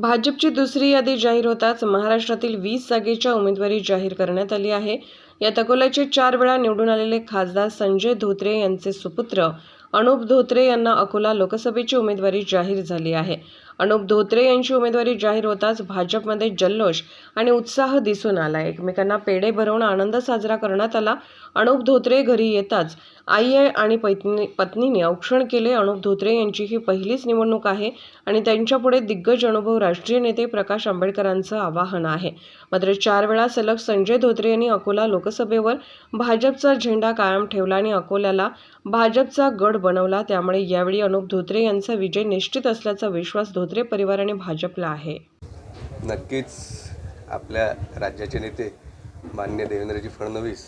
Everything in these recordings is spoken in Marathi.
भाजपची दुसरी यादी जाहीर होताच महाराष्ट्रातील वीस जागेच्या उमेदवारी जाहीर करण्यात आली आहे. यात अकोल्याचे चार वेळा निवडून आलेले खासदार संजय धोत्रे यांचे सुपुत्र अनुप धोत्रे यांना अकोला लोकसभेची उमेदवारी जाहीर झाली आहे. अनुप धोत्रे यांची उमेदवारी जाहीर होताच भाजपमध्ये जल्लोष आणि उत्साह दिसून आला. एकमेकांना पेढे भरवून आनंद साजरा करण्यात आला. अनुप धोत्रे घरी येताच आई आणि पत्नी पत्नीने औक्षण केले. अनुप धोत्रे यांची ही पहिलीच निवडणूक आहे आणि त्यांच्यापुढे दिग्गज अनुभव राष्ट्रीय नेते प्रकाश आंबेडकरांचं आवाहन आहे. मात्र चार वेळा सलग संजय धोत्रे यांनी अकोला लोकसभेवर भाजपचा झेंडा कायम ठेवला आणि अकोल्याला भाजपचा गड बनवला. त्यामुळे यावेळी अनुप धोत्रे यांचा विजय निश्चित असल्याचा विश्वास धोत्रे परिवाराने भाजपला आहे. नक्कीच आपल्या राज्याचे नेते मान्य देवेंद्रजी फडणवीस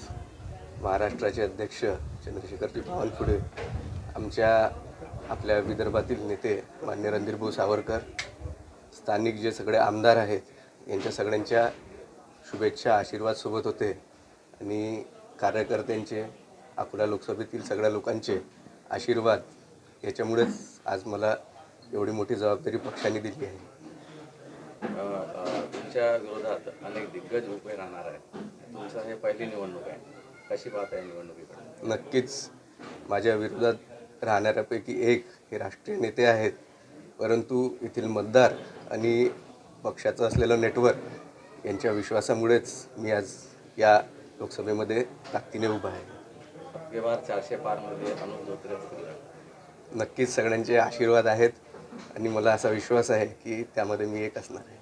महाराष्ट्राचे अध्यक्ष चंद्रशेखरजी बावनकुळे आमच्या आपल्या विदर्भातील नेते मान्य रणधीरभाऊ सावरकर स्थानिक जे सगळे आमदार आहेत यांच्या सगळ्यांच्या शुभेच्छा आशीर्वाद सोबत होते. आणि कार्यकर्त्यांचे अकोला लोकसभेतील सगळ्या लोकांचे आशीर्वाद याच्यामुळेच आज मला एवढी मोठी जबाबदारी पक्षाने दिली आहे. तुमच्या विरोधात अनेक दिग्गज उभे राहणार आहेत. तुमचं हे पहिली निवडणूक आहे. कशी पाहता आहे निवडणुकीकडे? नक्कीच. माझ्या विरोधात राहणाऱ्यापैकी एक हे राष्ट्रीय नेते आहेत. परंतु येथील मतदार आणि पक्षाचं असलेलं नेटवर्क यांच्या विश्वासामुळेच मी आज या लोकसभेमध्ये ताकदीने उभा आहे. चारशे पारमध्ये नक्कीच सगळ्यांचे आशीर्वाद आहेत. आणि मला असा विश्वास आहे की त्यामध्ये मी एक असणार आहे.